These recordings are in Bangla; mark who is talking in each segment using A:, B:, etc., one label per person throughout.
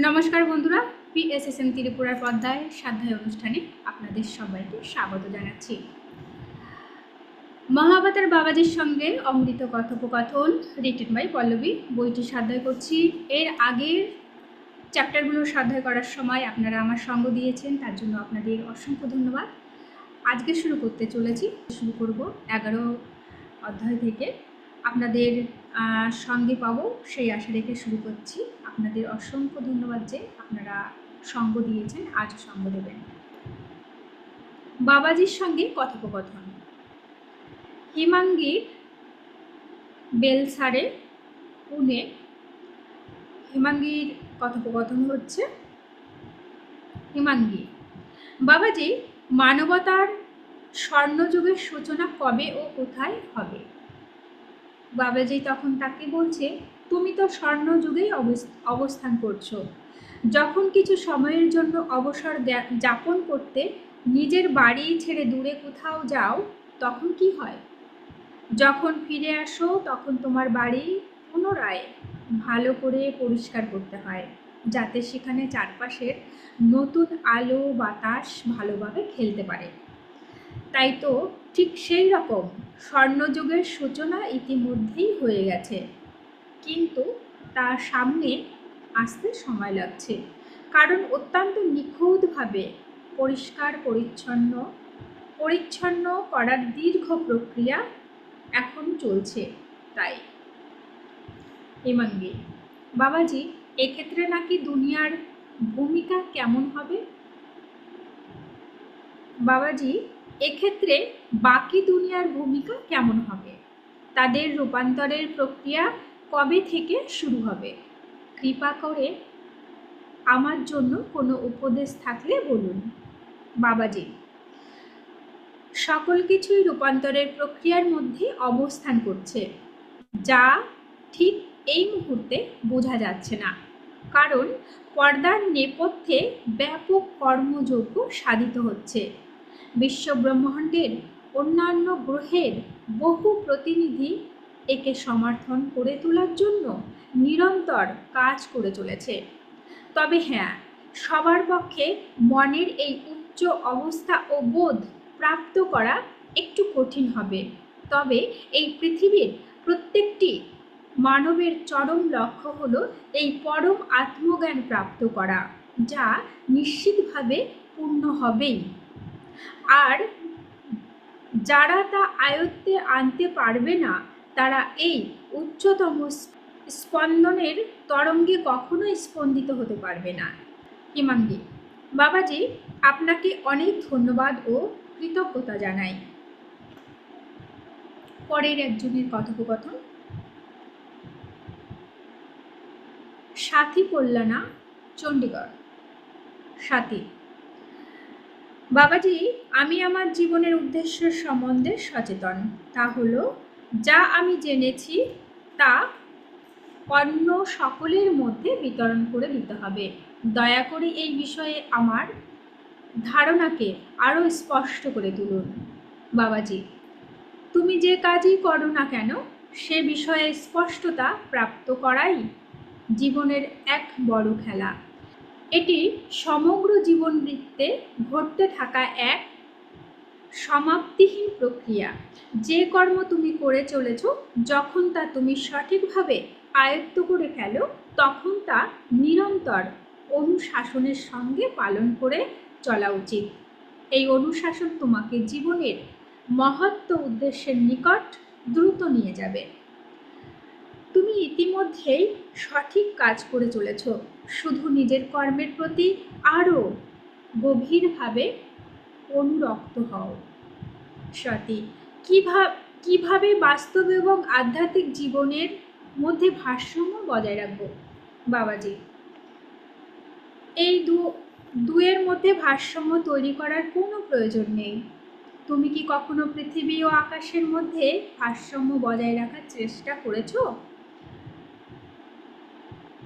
A: নমস্কার বন্ধুরা পিএসএসএম ত্রিপুরার পর্দায় সাধ্যায় অনুষ্ঠানে আপনাদের সবাইকে স্বাগত জানাচ্ছি। মহাবতার বাবাজির সঙ্গে অমৃত কথোপকথন রিটেন বাই পল্লবী। বইটি সাধ্যায় করছি। এর আগের চ্যাপ্টারগুলো সাধ্যায় করার সময় আপনারা আমার সঙ্গ দিয়েছেন, তার জন্য আপনাদের অসংখ্য ধন্যবাদ। আজকে শুরু করতে চলেছি। শুরু করব এগারো অধ্যায় থেকে। আপনাদের সঙ্গে পাবো, সেই আশা রেখে শুরু করছি। আপনাদের অসংখ্য ধন্যবাদ যে আপনারা সঙ্গ দিয়েছেন আজও সঙ্গ দেবেন। বাবাজির সঙ্গে কথোপকথন। হিমাঙ্গীর বেলসারে পুনে হিমাঙ্গীর কথোপকথন হচ্ছে হিমাঙ্গী বাবাজি, মানবতার স্বর্ণযুগের সূচনা কবে ও কোথায় হবে? বাবাজি তখন তাকে বলছে তুমি তো স্বর্ণযুগেই অবস- অবস্থান করছ। যখন কিছু সময়ের জন্য অবসর যাপন করতে নিজের বাড়ি ছেড়ে দূরে কোথাও যাও, তখন কি হয়? যখন ফিরে আসো, তখন তোমার বাড়ি পুনরায় ভালো করে পরিষ্কার করতে হয়, যাতে সেখানে চারপাশের নতুন আলো, বাতাস ভালোভাবে খেলতে পারে। তাই তো ঠিক সেই রকম স্বর্ণযুগের সূচনা ইতিমধ্যেই হয়ে গেছে। কিন্তু তার সামনে আসতে সময় লাগছে। কারণ অত্যন্ত নিখুঁতভাবে পরিষ্কার, পরিচ্ছন্ন পরিচ্ছন্ন করার দীর্ঘ প্রক্রিয়া এখন চলছে তাই। হেমাঙ্গি, বাবাজি, এক্ষেত্রে নাকি দুনিয়ার ভূমিকা কেমন হবে? বাবাজি, এক্ষেত্রে বাকি দুনিয়ার ভূমিকা কেমন হবে? তাদের রূপান্তরের প্রক্রিয়া কবে থেকে শুরু হবে? কৃপা করে আমার জন্য কোনো উপদেশ থাকলে বলুন। বাবাজি, সকল কিছুই রূপান্তরের প্রক্রিয়ার মধ্যে অবস্থান করছে, যা ঠিক এই মুহূর্তে বোঝা যাচ্ছে না। কারণ পর্দার নেপথ্যে ব্যাপক কর্মযজ্ঞ সাধিত হচ্ছে। বিশ্বব্রহ্মাণ্ডের অন্যান্য গ্রহের বহু প্রতিনিধি একে সমর্থন করে তোলার জন্য নিরন্তর কাজ করে চলেছে। তবে হ্যাঁ সবার পক্ষে মনের এই উচ্চ অবস্থা ও বোধ প্রাপ্ত করা একটু কঠিন হবে। তবে এই পৃথিবীর প্রত্যেকটি মানবের চরম লক্ষ্য হলো এই পরম আত্মজ্ঞান প্রাপ্ত করা, যা নিশ্চিতভাবে পূর্ণ হবেই। আর যারা তা আয়ত্তে আনতে পারবে না তারা এই উচ্চতম স্পন্দনের তরঙ্গে কখনোই স্পন্দিত হতে পারবে না। হিমাঙ্গী, বাবাজি, আপনাকে অনেক ধন্যবাদ ও কৃতজ্ঞতা জানাই। পরের একজনের কথোপকথন। সাথী কল্যাণা, চণ্ডীগড়। সাথী, বাবাজি, আমি আমার জীবনের উদ্দেশ্য সম্বন্ধে সচেতন। তা হলো যা আমি জেনেছি তা অন্য সকলের মধ্যে বিতরণ করে দিতে হবে। দয়া করে এই বিষয়ে আমার ধারণাকে আরও স্পষ্ট করে তুলুন। বাবাজি, তুমি যে কাজই করো না কেন, সে বিষয়ে স্পষ্টতা প্রাপ্ত করাই জীবনের এক বড় খেলা। এটি সমগ্র জীবন বৃত্তে ঘটতে থাকা এক সমাপ্তিহীন প্রক্রিয়া। যে কর্ম তুমি করে চলেছ, যখন তা তুমি সঠিকভাবে আয়ত্ত করে ফেলো, তখন তা নিরন্তর অনুশাসনের সঙ্গে পালন করে চলা উচিত। এই অনুশাসন তোমাকে জীবনের মহত্ব উদ্দেশ্যের নিকট দ্রুত নিয়ে যাবে। তুমি ইতিমধ্যেই সঠিক কাজ করে চলেছ। শুধু নিজের কর্মের প্রতি আরও গভীরভাবে অনুরক্ত হও? সতী কীভাবে কীভাবে বাস্তব এবং আধ্যাত্মিক জীবনের মধ্যে ভারসাম্য বজায় রাখব? বাবাজি, এই দু দুয়ের মধ্যে ভারসাম্য তৈরি করার কোনো প্রয়োজন নেই। তুমি কি কখনো পৃথিবী ও আকাশের মধ্যে ভারসাম্য বজায় রাখার চেষ্টা করেছ?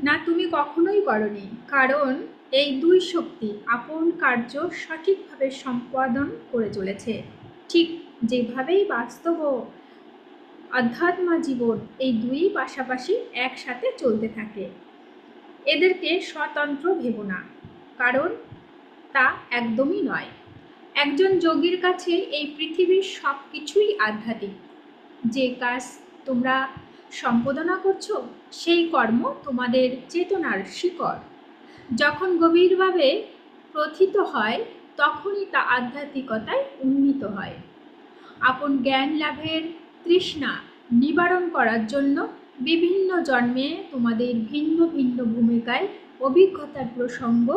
A: না, তুমি কখনোই করনি, কারণ এই দুই শক্তি আপন কার্য সঠিকভাবে সম্পাদন করে চলেছে। ঠিক যেভাবেই বাস্তব ও অধ্যাত্মা জীবন এই দুই পাশাপাশি একসাথে চলতে থাকে। এদেরকে স্বতন্ত্র ভেবো না, কারণ তা একদমই নয়। একজন যোগীর কাছে এই পৃথিবীর সব কিছুই আধ্যাত্মিক। যে কাজ তোমরা সম্পাদনা করছ, সেই কর্ম তোমাদের চেতনার শিকড়। যখন গভীরভাবে প্রথিত হয়, তখনই তা আধ্যাত্মিকতায় উন্নীত হয়। আপন জ্ঞান লাভের তৃষ্ণা নিবারণ করার জন্য বিভিন্ন জন্মে তোমাদের ভিন্ন ভিন্ন ভূমিকায় অভিজ্ঞতার প্রসঙ্গ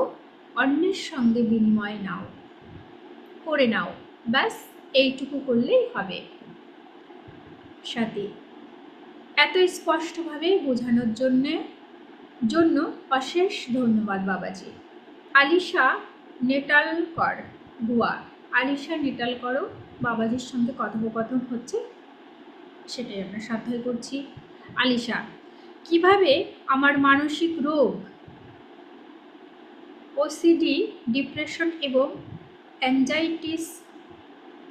A: অন্যের সঙ্গে বিনিময় নাও, করে নাও, ব্যাস এইটুকু করলেই হবে। সাথী এত স্পষ্টভাবে বোঝানোর জন্যে জন্য অশেষ ধন্যবাদ বাবাজি। আলিশা নেটালকর গোয়া আলিশা নেটালকরও বাবাজির সঙ্গে কথোপকথন হচ্ছে, সেটাই আমরা সাধ্যায় করছি। আলিশা, কীভাবে আমার মানসিক রোগ ওসিডি ডিপ্রেশন এবং অ্যাংজাইটিস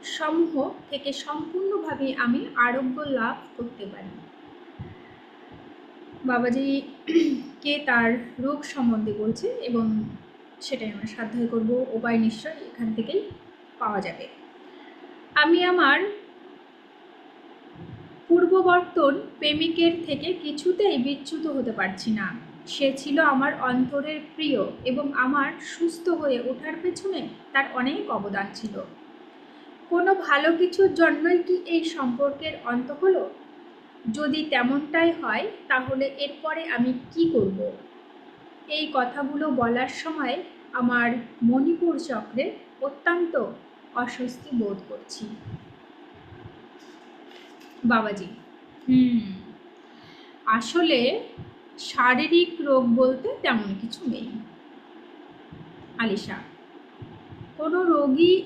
A: সমূহ থেকে সম্পূর্ণভাবে আমি আরোগ্য লাভ করতে পারি? বাবাজি কে তার রোগ সম্বন্ধে বলছে এবং সেটাই আমরা সাধ্যায় করব, উপায় নিশ্চয় এখান থেকেই পাওয়া যাবে। আমি আমার পূর্ববর্তন প্রেমিকের থেকে কিছুতেই বিচ্যুত হতে পারছি না। সে ছিল আমার অন্তরের প্রিয় এবং আমার সুস্থ হয়ে ওঠার পেছনে তার অনেক অবদান ছিল। কোনো ভালো কিছুর জন্যই কি এই সম্পর্কের অন্ত হলো? যদি তেমনটাই হয় তাহলে এরপরে আমি কি করব? এই কথাগুলো বলার সময় আমার মণিপুর চক্রে অত্যন্ত অস্বস্তি বোধ করছি। বাবাজি। হুম। আসলে শারীরিক রোগ বলতে তেমন কিছু নেই। আলিশা কোনো রোগী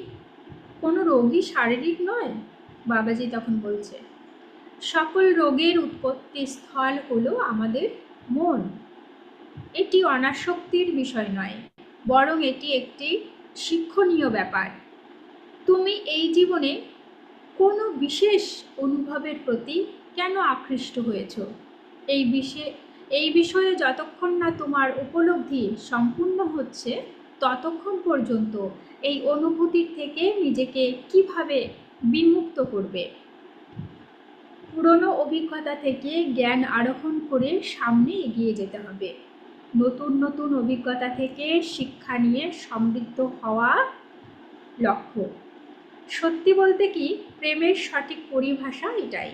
A: কোনো রোগী শারীরিক নয়? বাবাজি তখন বলছে। সকল রোগের উৎপত্তি স্থল হলো আমাদের মন। এটি অনাসক্তির বিষয় নয়, বরং এটি একটি শিক্ষণীয় ব্যাপার। তুমি এই জীবনে কোনো বিশেষ অনুভবের প্রতি কেন আকৃষ্ট হয়েছ? এই বিষয়ে এই বিষয়ে যতক্ষণ না তোমার উপলব্ধি সম্পূর্ণ হচ্ছে, ততক্ষণ পর্যন্ত এই অনুভূতির থেকে নিজেকে কীভাবে বিমুক্ত করবে? পুরনো অভিজ্ঞতা থেকে জ্ঞান আরোহণ করে সামনে এগিয়ে যেতে হবে। নতুন নতুন অভিজ্ঞতা থেকে শিক্ষা নিয়ে সমৃদ্ধ হওয়া লক্ষ্য। সত্যি বলতে কি, প্রেমের সঠিক পরিভাষা এটাই।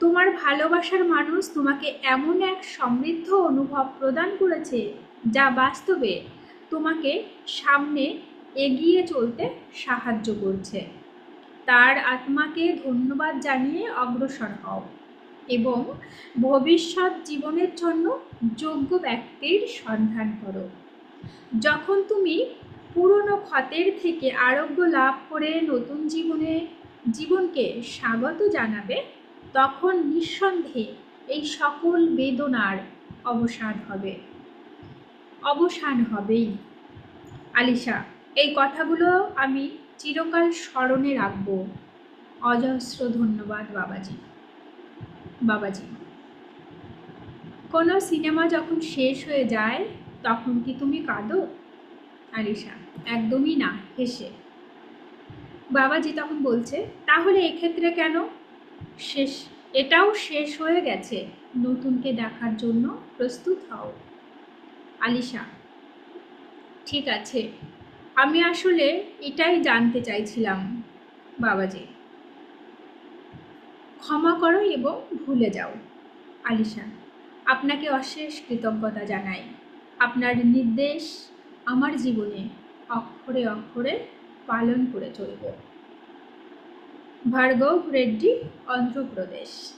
A: তোমার ভালোবাসার মানুষ তোমাকে এমন এক সমৃদ্ধ অনুভব প্রদান করেছে, যা বাস্তবে তোমাকে সামনে এগিয়ে চলতে সাহায্য করছে। তার আত্মাকে ধন্যবাদ জানিয়ে অগ্রসর হও এবং ভবিষ্যৎ জীবনের জন্য যোগ্য ব্যক্তির সন্ধান করো। যখন তুমি পুরনো ক্ষতের থেকে আরোগ্য লাভ করে নতুন জীবনে, জীবনকে স্বাগত জানাবে, তখন নিঃসন্দেহে এই সকল বেদনার অবসান হবে। অবসান হবেই। আলিশা, এই কথাগুলো আমি চিরকাল স্মরণে রাখব। অজস্র ধন্যবাদ বাবাজি। বাবাজি, কোনো সিনেমা যখন শেষ হয়ে যায়, তখন কি তুমি কাঁদো? আলিশা, একদমই না, হেসে। বাবাজি তখন বলছে, তাহলে এক্ষেত্রে কেন? শেষ, এটাও শেষ হয়ে গেছে। নতুনকে দেখার জন্য প্রস্তুত হও। আলিশা, ঠিক আছে আমি আসলে এটাই জানতে চাইছিলাম, বাবাজি। ক্ষমা করো এবং ভুলে যাও। আলিশা, আপনাকে অশেষ কৃতজ্ঞতা জানাই। আপনার নির্দেশ আমার জীবনে অক্ষরে অক্ষরে পালন করে চলব। ভার্গব রেড্ডি, অন্ধ্রপ্রদেশ।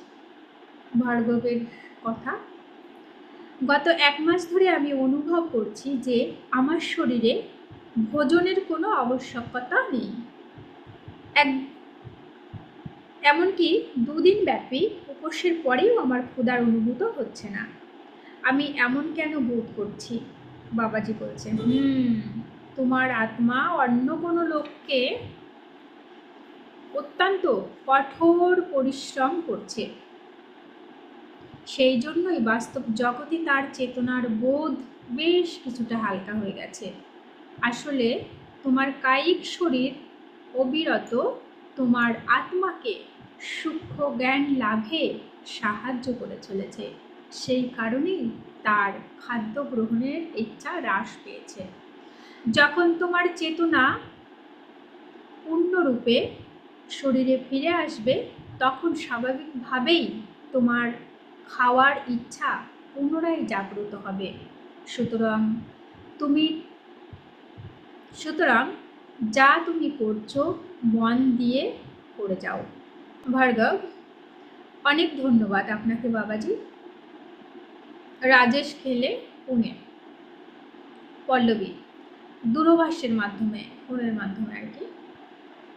A: ভার্গবের কথা, গত এক মাস ধরে আমি অনুভব করছি যে আমার শরীরে ভোজনের কোনো আবশ্যকতা নেই। এক, এমনকি দুদিন ব্যাপী উপসের পরেও আমার ক্ষুধার অনুভূত হচ্ছে না। আমি এমন কেন বোধ করছি? বাবাজি বলছে হুম, তোমার আত্মা অন্য কোনো লোককে অত্যন্ত কঠোর পরিশ্রম করছে। সেই জন্যই বাস্তব জগতে তার চেতনার বোধ বেশ কিছুটা হালকা হয়ে গেছে। আসলে তোমার কায়িক শরীর অবিরত তোমার আত্মাকে সূক্ষ্ম জ্ঞান লাভে সাহায্য করে চলেছে। সেই কারণেই তার খাদ্য গ্রহণের ইচ্ছা হ্রাস পেয়েছে। যখন তোমার চেতনা পূর্ণরূপে শরীরে ফিরে আসবে, তখন স্বাভাবিকভাবেই তোমার খাওয়ার ইচ্ছা পুনরায় জাগ্রত হবে। সুতরাং তুমি সুতরাং যা তুমি করছ, মন দিয়ে করে যাও। ভার্গব, অনেক ধন্যবাদ আপনাকে বাবাজি। রাজেশ খেলে পুনে। পল্লবী, দূরভাষের মাধ্যমে, ফোনের মাধ্যমে আর কি।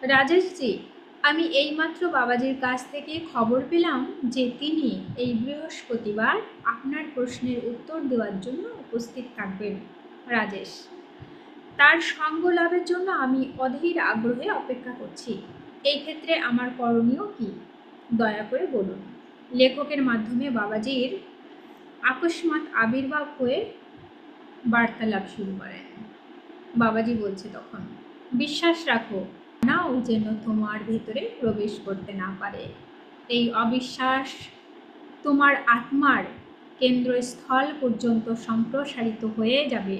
A: রাজেশজি, আমি এইমাত্র বাবাজির কাছ থেকে খবর পেলাম যে তিনি এই বৃহস্পতিবার আপনার প্রশ্নের উত্তর দেওয়ার জন্য উপস্থিত থাকবেন। রাজেশ তার সঙ্গ লাভের জন্য আমি অধীর আগ্রহে অপেক্ষা করছি। এই ক্ষেত্রে আমার করণীয় কি? দয়া করে বলুন। লেখকের মাধ্যমে বাবাজির আকস্মাৎ আবির্ভাব হয়ে বার্তালাপ শুরু করেন। বাবাজি বলছে তখন, বিশ্বাস রাখো, নাও যেন তোমার ভেতরে প্রবেশ করতে না পারে। এই অবিশ্বাস তোমার আত্মার কেন্দ্রস্থল পর্যন্ত সম্প্রসারিত হয়ে যাবে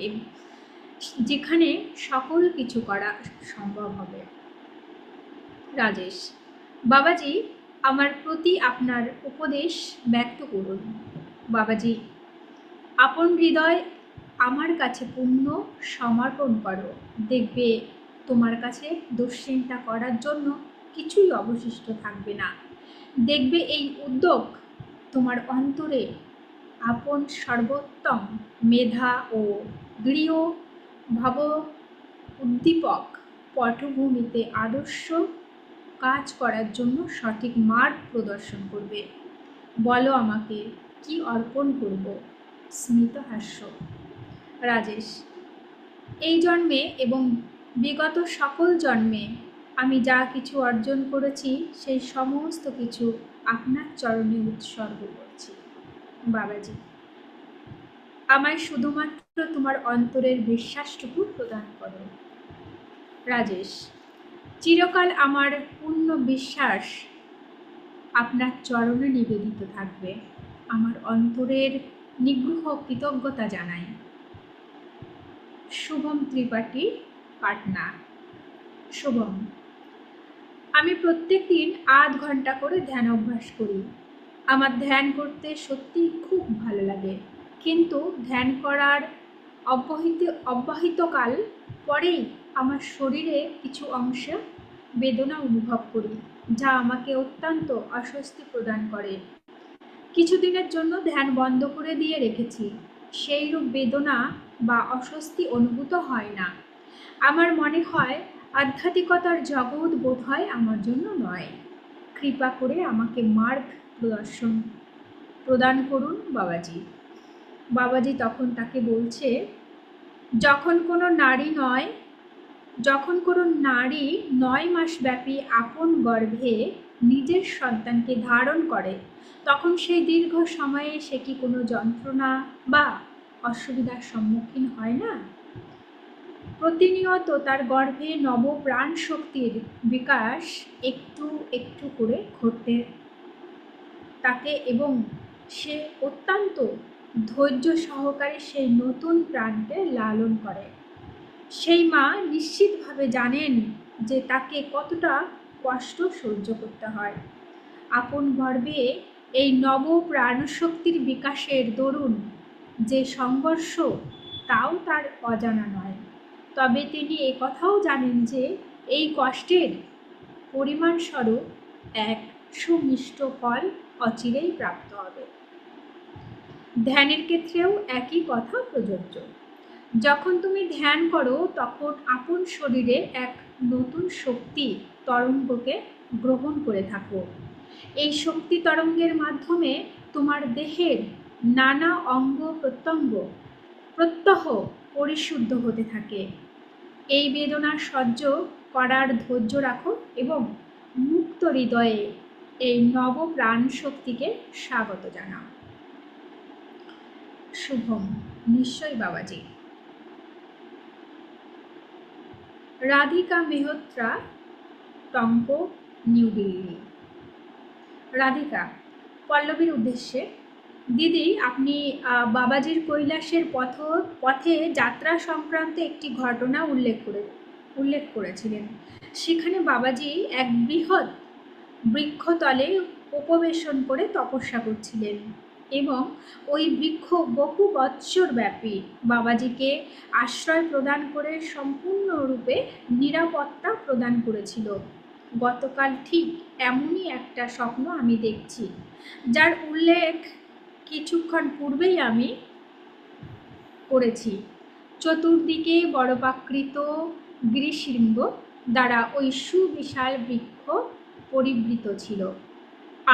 A: যেখানে সকল কিছু করা সম্ভব হবে। রাজেশ, বাবাজি, আমার প্রতি আপনার উপদেশ ব্যক্ত করুন। বাবাজি, আপন হৃদয় আমার কাছে পূর্ণ সমর্পণ করো। দেখবে, তোমার কাছে দুশ্চিন্তা করার জন্য কিছুই অবশিষ্ট থাকবে না। দেখবে, এই উদ্যোগ তোমার অন্তরে আপন সর্বোত্তম মেধা ও দৃঢ় ভাব উদ্দীপক পটভূমিতে আদর্শ কাজ করার জন্য সঠিক মার্গ প্রদর্শন করবে। বলো আমাকে, কি অর্পণ করব? স্মিত হাস্য। রাজেশ, এই জন্মে এবং বিগত সকল জন্মে আমি যা কিছু অর্জন করেছি, সেই সমস্ত কিছু আপনার চরণে উৎসর্গ করছি। বাবাজি আমায় শুধুমাত্র তোমার অন্তরের বিশ্বাসটুকু প্রদান করো। রাজেশ, চিরকাল আমার পূর্ণ বিশ্বাস আপনার চরণে নিবেদিত থাকবে। আমার অন্তরের নিগ্রহ কৃতজ্ঞতা জানাই। শুভম ত্রিপাঠী, পাটনা। শুভম, আমি প্রত্যেক দিন আধ ঘণ্টা করে ধ্যান অভ্যাস করি। আমার ধ্যান করতে সত্যি খুব ভালো লাগে। কিন্তু ধ্যান করার অব্যাহিত, অব্যাহিতকাল পরেই আমার শরীরে কিছু অংশে বেদনা অনুভব করি, যা আমাকে অত্যন্ত অস্বস্তি প্রদান করে। কিছুদিনের জন্য ধ্যান বন্ধ করে দিয়ে রেখেছি সেই রূপ বেদনা বা অস্বস্তি অনুভূত হয় না। আমার মনে হয়, আধ্যাত্মিকতার জগৎ বোধ হয় আমার জন্য নয়। কৃপা করে আমাকে মার্গ প্রদর্শন, প্রদান করুন বাবাজি। বাবাজি তখন তাকে বলছে, যখন কোনো নারী নয়, যখন কোনো নারী নয় মাস ব্যাপী আপন গর্ভে নিজের সন্তানকে ধারণ করে, তখন সেই দীর্ঘ সময়ে সে কি কোনো যন্ত্রণা বা অসুবিধার সম্মুখীন হয় না? প্রতিনিয়ত তার গর্ভে নব প্রাণ শক্তির বিকাশ একটু একটু করে ঘটতে তাকে এবং সে অত্যন্ত ধৈর্য সহকারে সেই নতুন প্রাণকে লালন করে। সেই মা নিশ্চিতভাবে জানেন যে তাকে কতটা কষ্ট সহ্য করতে হয়। আপন গর্বে এই নব প্রাণশক্তির বিকাশের দরুন যে সংঘর্ষ, তাও তার অজানা নয়। তবে তিনি কথাও জানেন যে এই কষ্টের পরিমাণস্বরূপ এক সুমিষ্ট ফল অচিরেই প্রাপ্ত হবে। ধ্যানের ক্ষেত্রেও একই কথা প্রযোজ্য। যখন তুমি ধ্যান করো, তখন আপন শরীরে এক নতুন শক্তি তরঙ্গকে গ্রহণ করে থাকো। এই শক্তি তরঙ্গের মাধ্যমে তোমার দেহের নানা অঙ্গ প্রত্যঙ্গ প্রত্যহ পরিশুদ্ধ হতে থাকে। এই বেদনা সহ্য করার ধৈর্য রাখো এবং মুক্ত হৃদয়ে এই নব প্রাণ শক্তিকে স্বাগত জানাও। শুভম, নিশ্চয়ই বাবাজি। রাধিকা মেহত্রা, টঙ্ক, নিউ দিল্লি। রাধিকা, পল্লবীর উদ্দেশ্যে, দিদি, আপনি বাবাজির কৈলাসের পথ, পথে যাত্রা সংক্রান্ত একটি ঘটনা উল্লেখ করে, উল্লেখ করেছিলেন। সেখানে বাবাজি এক বৃহৎ বৃক্ষতলে উপবেশন করে তপস্যা করছিলেন। এবং ওই বৃক্ষ বহু বৎসর ব্যাপী বাবাজিকে আশ্রয় প্রদান করে সম্পূর্ণরূপে নিরাপত্তা প্রদান করেছিল। গতকাল ঠিক এমনই একটা স্বপ্ন আমি দেখছি, যার উল্লেখ কিছুক্ষণ পূর্বেই আমি করেছি। চতুর্দিকে বরফাকৃত গিরিশৃঙ্গ দ্বারা ওই সুবিশাল বৃক্ষ পরিবৃত ছিল।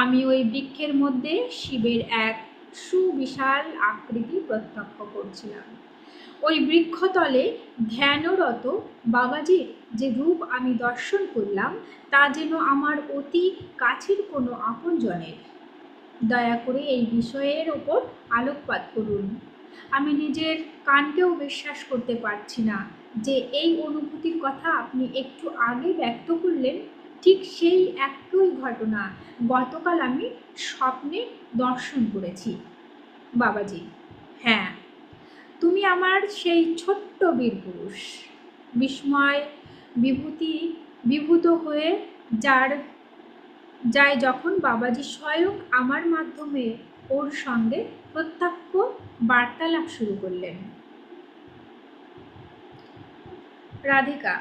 A: আমি ওই বৃক্ষের মধ্যে শিবের এক সুবিশাল আকৃতি প্রত্যক্ষ করছিলাম। ওই বৃক্ষতলে ধ্যানরত বাবাজির যে রূপ আমি দর্শন করলাম, তা যেন আমার অতি কাছের কোনো আপনজনের। দয়া করে এই বিষয়ের ওপর আলোকপাত করুন। আমি নিজের কানকেও বিশ্বাস করতে পারছি না যে এই অনুভূতির কথা আপনি একটু আগে ব্যক্ত করলেন। ঠিক সেই একই ঘটনা গতকাল আমি স্বপ্নে দর্শন করেছি। বাবাজি হ্যাঁ তুমি আমার সেই ছোট্ট বীরপুরুষ বিস্ময় বিভূতি বিভূত হয়ে যার যায় যখন বাবাজি স্বয়ং আমার মাধ্যমে ওর সঙ্গে প্রত্যক্ষ বার্তালাপ শুরু করলেন। রাধিকা,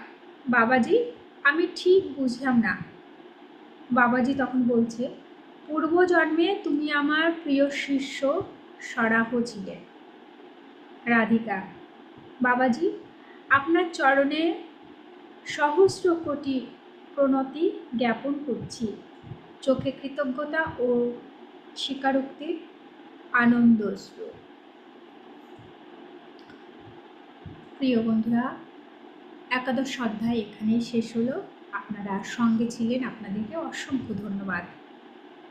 A: বাবাজি আমি ঠিক বুঝলাম না। বাবাজি তখন বলছে, পূর্বজন্মে তুমি আমার প্রিয় শিষ্য সরাহ ছিলে। রাধিকা, বাবাজি, আপনার চরণে সহস্র কোটি প্রণতি জ্ঞাপন করছি। চোখে কৃতজ্ঞতা ও স্বীকারোক্তির আনন্দ প্রিয় বন্ধুরা একাদশ অধ্যায় এখানেই শেষ হলো। আপনারা সঙ্গে ছিলেন আপনাদেরকে অসংখ্য ধন্যবাদ।